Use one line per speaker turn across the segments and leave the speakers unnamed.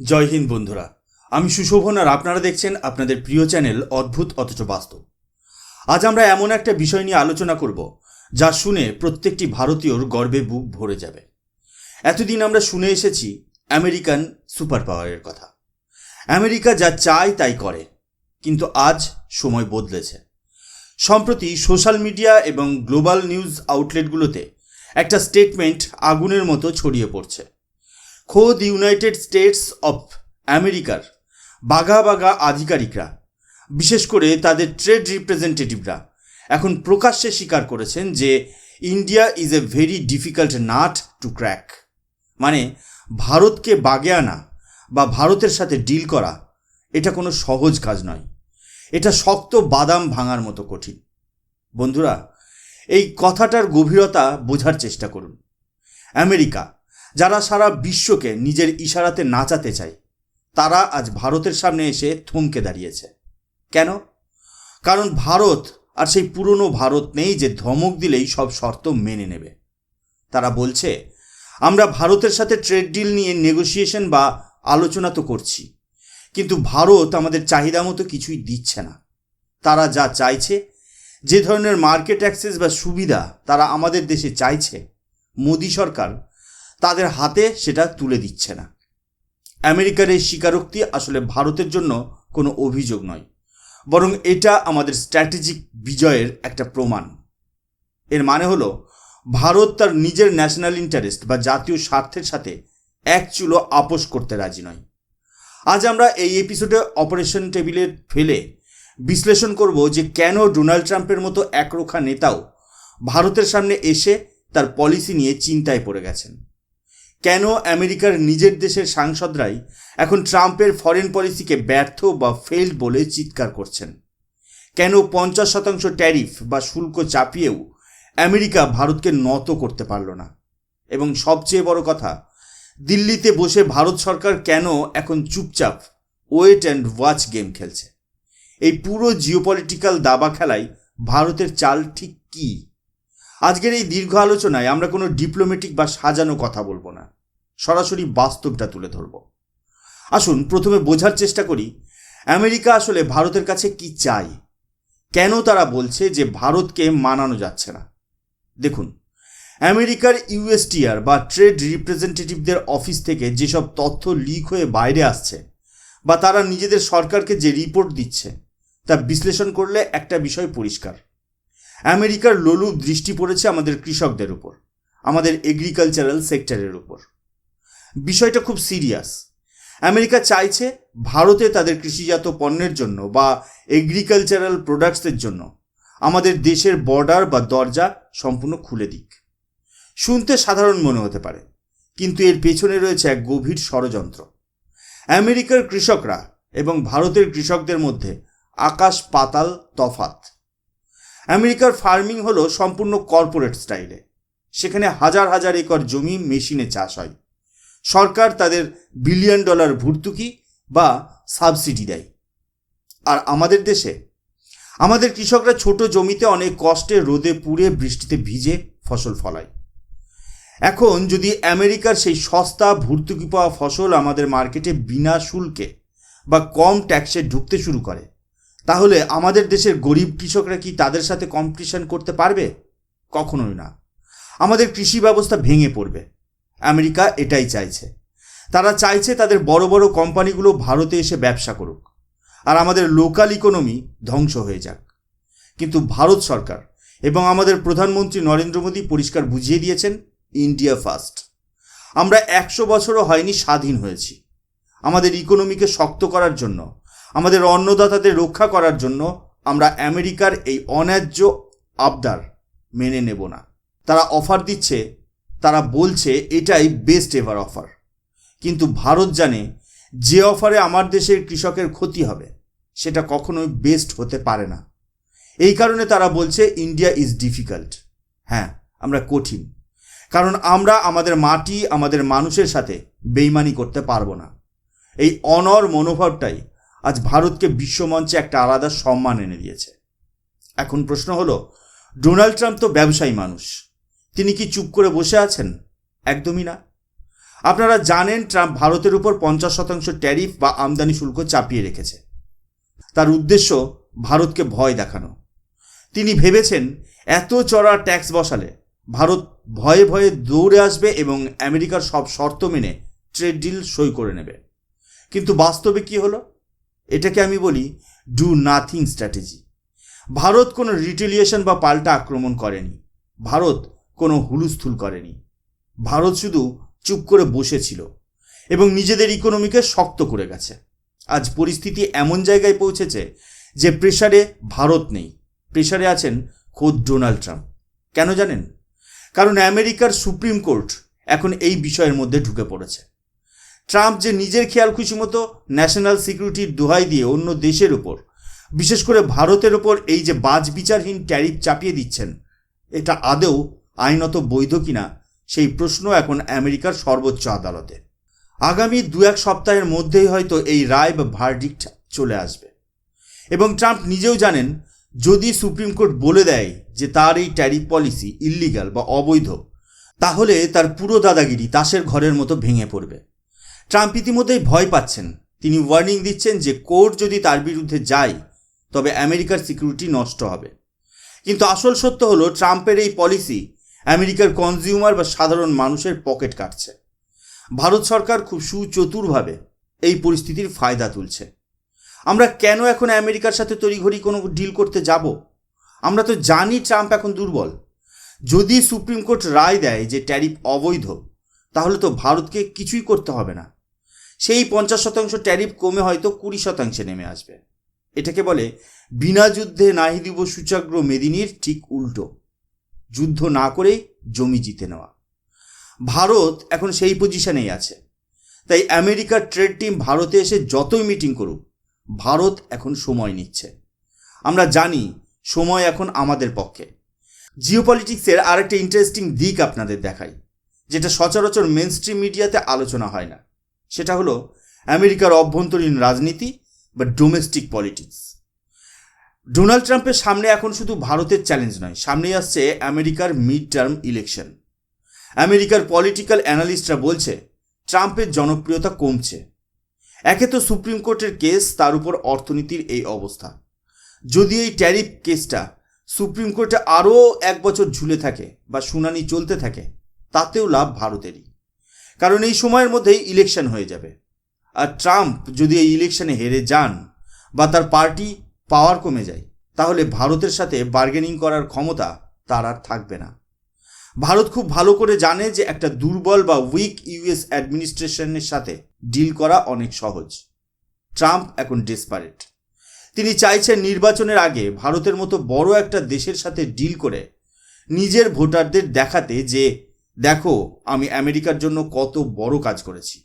জয় হিন্দ বন্ধুরা, আমি সুশোভন আর আপনারা দেখছেন আপনাদের প্রিয় চ্যানেল অদ্ভুত অথচ বাস্তব। আজ আমরা এমন একটা বিষয় নিয়ে আলোচনা করব, যা শুনে প্রত্যেকটি ভারতীয়র গর্বে বুক ভরে যাবে। এতদিন আমরা শুনে এসেছি আমেরিকান সুপার পাওয়ারের কথা। আমেরিকা যা চায় তাই করে, কিন্তু আজ সময় বদলেছে। সম্প্রতি সোশ্যাল মিডিয়া এবং গ্লোবাল নিউজ আউটলেটগুলোতে একটা স্টেটমেন্ট আগুনের মতো ছড়িয়ে পড়ছে। খোদ ইউনাইটেড স্টেটস অফ আমেরিকার বাঘা বাঘা আধিকারিকরা, বিশেষ করে তাদের ট্রেড রিপ্রেজেন্টেটিভরা, এখন প্রকাশ্যে স্বীকার করেছেন যে India is a very difficult nut to crack. মানে ভারতকে বাগে আনা বা ভারতের সাথে ডিল করা, এটা কোনো সহজ কাজ নয়। এটা শক্ত বাদাম ভাঙার মতো কঠিন। বন্ধুরা, এই কথাটার গভীরতা বোঝার চেষ্টা করুন। আমেরিকা যারা সারা বিশ্বকে নিজের ইশারাতে নাচাতে চায়, তারা আজ ভারতের সামনে এসে থমকে দাঁড়িয়েছে। কেন? কারণ ভারত আর সেই পুরনো ভারত নেই যে ধমক দিলেই সব শর্ত মেনে নেবে। তারা বলছে, আমরা ভারতের সাথে ট্রেড ডিল নিয়ে নেগোসিয়েশন বা আলোচনা তো করছি, কিন্তু ভারত আমাদের চাহিদা মতো কিছুই দিচ্ছে না। তারা যা চাইছে, যে ধরনের মার্কেট অ্যাক্সেস বা সুবিধা তারা আমাদের দেশে চাইছে, মোদী সরকার তাদের হাতে সেটা তুলে দিচ্ছে না। আমেরিকার এই স্বীকারোক্তি আসলে ভারতের জন্য কোনো অভিযোগ নয়, বরং এটা আমাদের স্ট্র্যাটেজিক বিজয়ের একটা প্রমাণ। এর মানে হলো, ভারত তার নিজের ন্যাশনাল ইন্টারেস্ট বা জাতীয় স্বার্থের সাথে এক চুলো আপোষ করতে রাজি নয়। আজ আমরা এই এপিসোডে অপারেশন টেবিলে ফেলে বিশ্লেষণ করব যে কেন ডোনাল্ড ট্রাম্পের মতো একরোখা নেতাও ভারতের সামনে এসে তার পলিসি নিয়ে চিন্তায় পড়ে গেছেন। কেন আমেরিকার নিজের দেশের সাংসদরাই এখন ট্রাম্পের ফরেন পলিসিকে ব্যর্থ বা ফেল্ড বলে চিৎকার করছেন? কেন পঞ্চাশ শতাংশ ট্যারিফ বা শুল্ক চাপিয়েও আমেরিকা ভারতকে নত করতে পারল না? এবং সবচেয়ে বড় কথা, দিল্লিতে বসে ভারত সরকার কেন এখন চুপচাপ ওয়েট অ্যান্ড ওয়াচ গেম খেলছে? এই পুরো জিওপলিটিক্যাল দাবা খেলায় ভারতের চাল ঠিক কী? আজকের এই দীর্ঘ আলোচনায় আমরা কোনো ডিপ্লোম্যাটিক বা সাজানো কথা বলব না। সরাসরি বাস্তবটা তুলে ধরব। আসুন, প্রথমে বোঝার চেষ্টা করি, আমেরিকা আসলে ভারতের কাছে কি চায় কেন তারা বলছে যে ভারতকে মানানো যাচ্ছে না? দেখুন, আমেরিকার ইউএসটিআর বা ট্রেড রিপ্রেজেন্টেটিভদের অফিস থেকে যেসব তথ্য লিক হয়ে বাইরে আসছে বা তারা নিজেদের সরকারকে যে রিপোর্ট দিচ্ছে, তা বিশ্লেষণ করলে একটা বিষয় পরিষ্কার। আমেরিকার লোলুপ দৃষ্টি পড়েছে আমাদের কৃষকদের উপর, আমাদের এগ্রিকালচারাল সেক্টরের উপর। বিষয়টা খুব সিরিয়াস আমেরিকা চাইছে ভারতে তাদের কৃষিজাত পণ্যের জন্য বা এগ্রিকালচারাল প্রোডাক্টসের জন্য আমাদের দেশের বর্ডার বা দরজা সম্পূর্ণ খুলে দিক। শুনতে সাধারণ মনে হতে পারে, কিন্তু এর পেছনে রয়েছে এক গভীর ষড়যন্ত্র। আমেরিকার কৃষকরা এবং ভারতের কৃষকদের মধ্যে আকাশ পাতাল তফাত আমেরিকার ফার্মিং হলো সম্পূর্ণ কর্পোরেট স্টাইলে। সেখানে হাজার হাজার একর জমি মেশিনে চাষ হয়। সরকার তাদের বিলিয়ন ডলার ভর্তুকি বা সাবসিডি দেয়। আর আমাদের দেশে? আমাদের কৃষকরা ছোট জমিতে অনেক কষ্টে রোদে পুড়ে বৃষ্টিতে ভিজে ফসল ফলায়। এখন যদি আমেরিকার সেই সস্তা ভর্তুকি পাওয়া ফসল আমাদের মার্কেটে বিনা শুল্কে বা কম ট্যাক্সে ঢুকতে শুরু করে তাহলে আমাদের দেশের গরিব কৃষকরা কি তাদের সাথে কম্পিটিশন করতে পারবে? কখনোই না। আমাদের কৃষি ব্যবস্থা ভেঙে পড়বে। আমেরিকা এটাই চাইছে। তারা চাইছে তাদের বড় বড় কোম্পানিগুলো ভারতে এসে ব্যবসা করুক। আর আমাদের লোকাল ইকোনমি ধ্বংস হয়ে যাক। কিন্তু ভারত সরকার এবং আমাদের প্রধানমন্ত্রী নরেন্দ্র মোদী পরিষ্কার বুঝিয়ে দিয়েছেন ইন্ডিয়া ফার্স্ট আমরা একশো বছরও হয়নি স্বাধীন হয়েছি। আমাদের ইকোনমিকে শক্ত করার জন্য আমাদের অন্নদাতাদের রক্ষা করার জন্য আমরা আমেরিকার এই অন্যায্য আবদার মেনে নেব না। তারা অফার দিচ্ছে, তারা বলছে এটাই বেস্ট এভার অফার। কিন্তু ভারত জানে যে অফারে আমার দেশের কৃষকের ক্ষতি হবে, সেটা কখনোই বেস্ট হতে পারে না। এই কারণে তারা বলছে ইন্ডিয়া ইজ ডিফিকাল্ট। হ্যাঁ আমরা কঠিন। কারণ আমরা আমাদের মাটি, আমাদের মানুষের সাথে বেইমানি করতে পারব না। এই অনর মনোভাবটাই আজ ভারতকে বিশ্বমঞ্চে একটা আলাদা সম্মান এনে দিয়েছে। এখন প্রশ্ন হলো, ডোনাল্ড ট্রাম্প তো ব্যবসায়ী মানুষ, তিনি কি চুপ করে বসে আছেন? একদমই না। আপনারা জানেন, ট্রাম্প ভারতের উপর পঞ্চাশ শতাংশ ট্যারিফ বা আমদানি শুল্ক চাপিয়ে রেখেছে। তার উদ্দেশ্য, ভারতকে ভয় দেখানো। তিনি ভেবেছেন, এত চড়া ট্যাক্স বসালে ভারত ভয়ে ভয়ে দৌড়ে আসবে এবং আমেরিকার সব শর্ত মেনে ট্রেড ডিল সই করে নেবে। কিন্তু বাস্তবে কি হলো? এটাকে আমি বলি ডু নাথিং স্ট্র্যাটেজি ভারত কোনো রিটেলিয়েশন বা পাল্টা আক্রমণ করেনি। ভারত কোনো হুলুস্থুল করেনি। ভারত শুধু চুপ করে বসেছিল এবং নিজেদের ইকোনমিকে শক্ত করে গেছে। আজ পরিস্থিতি এমন জায়গায় পৌঁছেছে যে প্রেশারে ভারত নেই। প্রেশারে আছেন খোদ ডোনাল্ড ট্রাম্প। কেন জানেন? কারণ আমেরিকার সুপ্রিম কোর্ট এখন এই বিষয়ের মধ্যে ঢুকে পড়েছে। ট্রাম্প যে নিজের খেয়াল খুশি মতো ন্যাশনাল সিকিউরিটির দোহাই দিয়ে অন্য দেশের উপর, বিশেষ করে ভারতের ওপর এই যে বাজ বিচারহীন ট্যারিফ চাপিয়ে দিচ্ছেন, এটা আদৌ আইনত বৈধ কিনা, সেই প্রশ্ন এখন আমেরিকার সর্বোচ্চ আদালতে। আগামী দু এক সপ্তাহের মধ্যেই হয়তো এই রায় বা ভার্ডিক্ট চলে আসবে। এবং ট্রাম্প নিজেও জানেন, যদি সুপ্রিম কোর্ট বলে দেয় যে তার এই ট্যারিফ পলিসি ইল্লিগাল বা অবৈধ, তাহলে তার পুরো দাদাগিরি তাসের ঘরের মতো ভেঙে পড়বে। ট্রাম্প ইতিমধ্যেই ভয় পাচ্ছেন। তিনি ওয়ার্নিং দিচ্ছেন যে কোর্ট যদি তার বিরুদ্ধে যায়, তবে আমেরিকার সিকিউরিটি নষ্ট হবে। কিন্তু আসল সত্য হলো, ট্রাম্পের এই পলিসি আমেরিকার কনজিউমার বা সাধারণ মানুষের পকেট কাটছে। ভারত সরকার খুব সুচতুরভাবে এই পরিস্থিতির ফায়দা তুলছে। আমরা কেন এখন আমেরিকার সাথে তড়িঘড়ি কোনো ডিল করতে যাব? আমরা তো জানি ট্রাম্প এখন দুর্বল। যদি সুপ্রিম কোর্ট রায় দেয় যে ট্যারিফ অবৈধ, তাহলে তো ভারতকে কিছুই করতে হবে না। সেই পঞ্চাশ শতাংশ ট্যারিফ কমে হয়তো কুড়ি শতাংশে নেমে আসবে। এটাকে বলে বিনা যুদ্ধে নাহি দিব সূচাগ্র মেদিনীর ঠিক উল্টো। যুদ্ধ না করেই জমি জিতে নেওয়া। ভারত এখন সেই পজিশনেই আছে। তাই আমেরিকার ট্রেড টিম ভারতে এসে যতই মিটিং করুক, ভারত এখন সময় নিচ্ছে। আমরা জানি সময় এখন আমাদের পক্ষে। জিওপলিটিক্সের আরেকটা ইন্টারেস্টিং দিক আপনাদের দেখাই, যেটা সচরাচর মেন স্ট্রিম মিডিয়াতে আলোচনা হয় না। সেটা হলো আমেরিকার অভ্যন্তরীণ রাজনীতি বা ডোমেস্টিক পলিটিক্স ডোনাল্ড ট্রাম্পের সামনে এখন শুধু ভারতের চ্যালেঞ্জ নয়, সামনেই আসছে আমেরিকার মিড টার্ম ইলেকশন আমেরিকার পলিটিক্যাল অ্যানালিস্টরা বলছে, ট্রাম্পের জনপ্রিয়তা কমছে। একে তো সুপ্রিম কোর্টের কেস তার উপর অর্থনীতির এই অবস্থা। যদি এই ট্যারিফ কেসটা সুপ্রিম কোর্টে আরও এক বছর ঝুলে থাকে বা শুনানি চলতে থাকে, তাতেও লাভ ভারতেরই। কারণ এই সময়ের মধ্যেই ইলেকশন হয়ে যাবে। আর ট্রাম্প যদি এই ইলেকশনে হেরে যান বা তার পার্টি পাওয়ার কমে যায়, তাহলে ভারতের সাথে বার্গেনিং করার ক্ষমতা তার আর থাকবে না। ভারত খুব ভালো করে জানে যে একটা দুর্বল বা উইক ইউএস অ্যাডমিনিস্ট্রেশনের সাথে ডিল করা অনেক সহজ। ট্রাম্প এখন ডেসপারেট তিনি চাইছেন নির্বাচনের আগে ভারতের মতো বড় একটা দেশের সাথে ডিল করে নিজের ভোটারদের দেখাতে যে দেখো, আমি আমেরিকার জন্য কত বড় কাজ করেছি।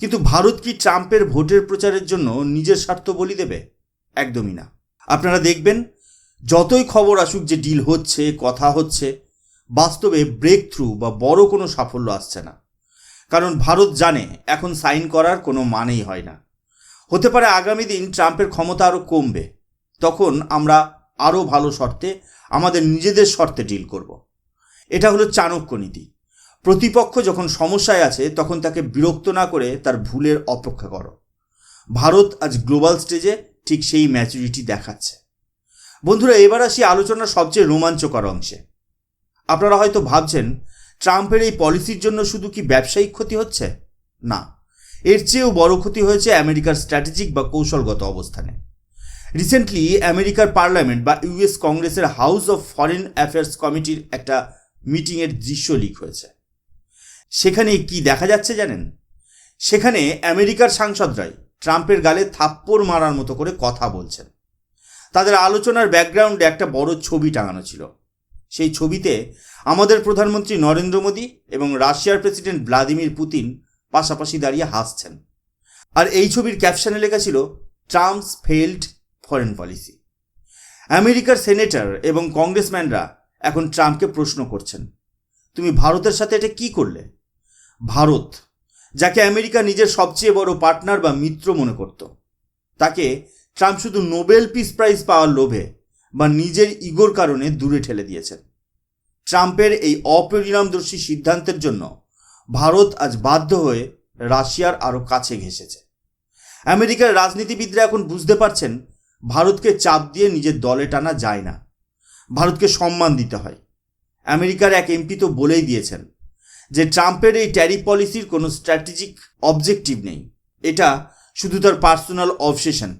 কিন্তু ভারত কি ট্রাম্পের ভোটের প্রচারের জন্য নিজের স্বার্থ বলি দেবে? একদমই না। আপনারা দেখবেন, যতই খবর আসুক যে ডিল হচ্ছে, কথা হচ্ছে, বাস্তবে ব্রেক থ্রু বা বড় কোনো সাফল্য আসছে না। কারণ ভারত জানে, এখন সাইন করার কোনো মানেই হয় না। হতে পারে আগামী দিন ট্রাম্পের ক্ষমতা আরও কমবে। তখন আমরা আরও ভালো শর্তে আমাদের নিজেদের শর্তে ডিল করব। এটা হলো চাণক্য নীতি। প্রতিপক্ষ যখন সমস্যায় আছে, তখন তাকে বিরক্ত না করে তার ভুলের অপেক্ষা করো। ভারত আজ গ্লোবাল স্টেজে ঠিক সেই ম্যাচুরিটি দেখাচ্ছে। বন্ধুরা, এবার আসি আলোচনার সবচেয়ে রোমাঞ্চকর অংশে। আপনারা হয়তো ভাবছেন, ট্রাম্পের এই পলিসির জন্য শুধু কি ব্যবসায়িক ক্ষতি হচ্ছে? না। এর চেয়েও বড় ক্ষতি হয়েছে আমেরিকার স্ট্র্যাটেজিক বা কৌশলগত অবস্থানে। রিসেন্টলি আমেরিকার পার্লামেন্ট বা ইউএস কংগ্রেসের হাউস অফ ফরেন অ্যাফেয়ার্স কমিটির একটা মিটিংয়ের দৃশ্য লিক হয়েছে। সেখানে কি দেখা যাচ্ছে জানেন? সেখানে আমেরিকার সাংসদরাই ট্রাম্পের গালে থাপ্পড় মারার মতো করে কথা বলছেন। তাদের আলোচনার ব্যাকগ্রাউন্ডে একটা বড় ছবি টাঙানো ছিল। সেই ছবিতে আমাদের প্রধানমন্ত্রী নরেন্দ্র মোদী এবং রাশিয়ার প্রেসিডেন্ট ভ্লাদিমির পুতিন পাশাপাশি দাঁড়িয়ে হাসছেন। আর এই ছবির ক্যাপশনে লেখা ছিল, ট্রাম্পস ফেল্ড ফরেন পলিসি। আমেরিকার সেনেটর এবং কংগ্রেসম্যানরা এখন ট্রাম্পকে প্রশ্ন করছেন। তুমি ভারতের সাথে এটা কি করলে? ভারত, যাকে আমেরিকা নিজের সবচেয়ে বড় পার্টনার বা মিত্র মনে করত, তাকে ট্রাম্প শুধু নোবেল পিস প্রাইজ পাওয়ার লোভে বা নিজের ইগোর কারণে দূরে ঠেলে দিয়েছেন। ট্রাম্পের এই অপরিণামদর্শী সিদ্ধান্তের জন্য ভারত আজ বাধ্য হয়ে রাশিয়ার আরও কাছে ঘেঁষেছে। আমেরিকার রাজনীতিবিদরা এখন বুঝতে পারছেন, ভারতকে চাপ দিয়ে নিজের দলে টানা যায় না। ভারতকে সম্মান দিতে হয়। আমেরিকার এক এমপি তো বলেই দিয়েছেন যে ট্রাম্পের এই ট্যারিফ পলিসির কোনো স্ট্র্যাটেজিক অবজেক্টিভ নেই। এটা শুধু তার পার্সোনাল অবসেশন।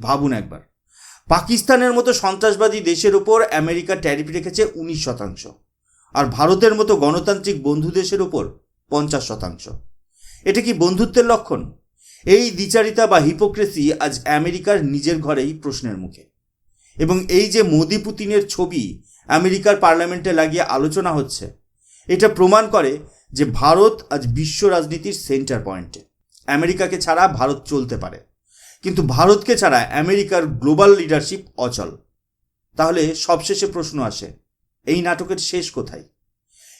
ভাবুন একবার। পাকিস্তানের মতো সন্ত্রাসবাদী দেশের ওপর আমেরিকা ট্যারিফ রেখেছে উনিশ শতাংশ আর ভারতের মতো গণতান্ত্রিক বন্ধু দেশের ওপর পঞ্চাশ শতাংশ। এটা কি বন্ধুত্বের লক্ষণ? এই দ্বিচারিতা বা হিপোক্রেসি আজ আমেরিকার নিজের ঘরেই প্রশ্নের মুখে। এবং এই যে মোদি পুতিনের ছবি আমেরিকার পার্লামেন্টে লাগিয়ে আলোচনা হচ্ছে, এটা প্রমাণ করে যে ভারত আজ বিশ্ব রাজনীতির সেন্টার পয়েন্টে। আমেরিকাকে ছাড়া ভারত চলতে পারে। কিন্তু ভারতকে ছাড়া আমেরিকার গ্লোবাল লিডারশিপ অচল। তাহলে সবশেষে প্রশ্ন আসে, এই নাটকের শেষ কোথায়?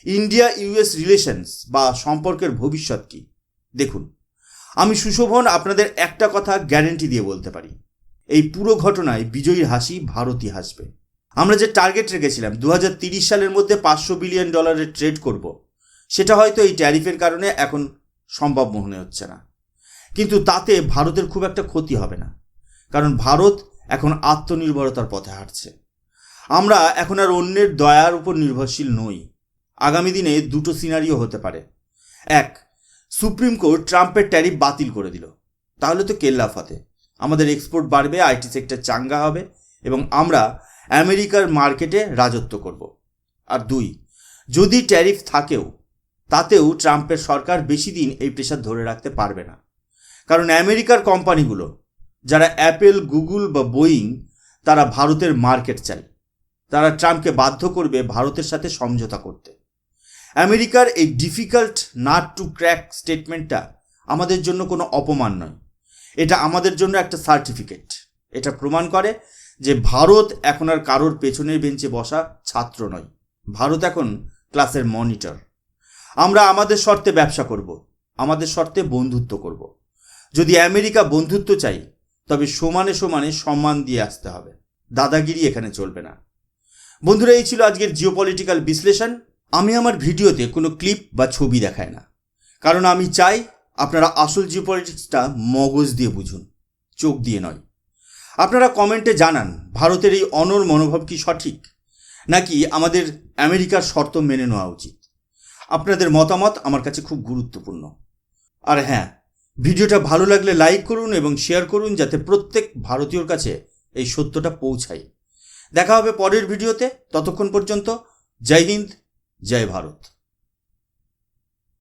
ইন্ডিয়া ইউএস রিলেশনস বা সম্পর্কের ভবিষ্যৎ কি? দেখুন, আমি সুশোভন আপনাদের একটা কথা গ্যারেন্টি দিয়ে বলতে পারি। এই পুরো ঘটনায় বিজয়ীর হাসি ভারতই হাসবে। আমরা যে টার্গেট রেখেছিলাম দু সালের মধ্যে পাঁচশো বিলিয়ন ডলারের ট্রেড করব, সেটা হয়তো এই ট্যারিফের কারণে এখন সম্ভব মনে হচ্ছে না। কিন্তু তাতে ভারতের খুব একটা ক্ষতি হবে না, কারণ ভারত এখন আত্মনির্ভরতার পথে হাঁটছে। আমরা এখন আর অন্যের দয়ার উপর নির্ভরশীল নই। আগামী দিনে দুটো সিনারিও হতে পারে। এক, সুপ্রিম কোর্ট ট্রাম্পের ট্যারিফ বাতিল করে দিল। তাহলে তো কেল্লা ফাতে আমাদের এক্সপোর্ট বাড়বে আইটি সেক্টর চাঙ্গা হবে এবং আমরা আমেরিকার মার্কেটে রাজত্ব করব। আর দুই, যদি ট্যারিফ থাকেও, তাতেও ট্রাম্পের সরকার বেশি দিন এই প্রেশার ধরে রাখতে পারবে না। কারণ আমেরিকার কোম্পানিগুলো, যারা অ্যাপেল গুগল বা বোয়িং তারা ভারতের মার্কেট চাই। তারা ট্রাম্পকে বাধ্য করবে ভারতের সাথে সমঝোতা করতে। আমেরিকার এই ডিফিকাল্ট নাট টু ক্র্যাক স্টেটমেন্টটা আমাদের জন্য কোনো অপমান নয়। এটা আমাদের জন্য একটা সার্টিফিকেট এটা প্রমাণ করে যে ভারত এখন আর কারোর পেছনের বেঞ্চে বসা ছাত্র নয়। ভারত এখন ক্লাসের মনিটর আমরা আমাদের শর্তে ব্যবসা করব, আমাদের শর্তে বন্ধুত্ব করব। যদি আমেরিকা বন্ধুত্ব চাই, তবে সমানে সমানে সম্মান দিয়ে আসতে হবে। দাদাগিরি এখানে চলবে না। বন্ধুরা, এই ছিল আজকের জিওপলিটিক্যাল বিশ্লেষণ। আমি আমার ভিডিওতে কোনো ক্লিপ বা ছবি দেখাই না। কারণ আমি চাই আপনারা আসল জিওপলিটিক্সটা মগজ দিয়ে বুঝুন, চোখ দিয়ে নয়। আপনারা কমেন্টে জানান, ভারতের এই অনর মনোভাব কি সঠিক, নাকি আমাদের আমেরিকার শর্ত মেনে নেওয়া উচিত। আপনাদের মতামত আমার কাছে খুব গুরুত্বপূর্ণ। আর হ্যাঁ ভিডিওটা ভালো লাগলে লাইক করুন এবং শেয়ার করুন যাতে প্রত্যেক ভারতীয়র কাছে এই সত্যটা পৌঁছায়। দেখা হবে পরের ভিডিওতে, ততক্ষণ পর্যন্ত জয় হিন্দ, জয় ভারত।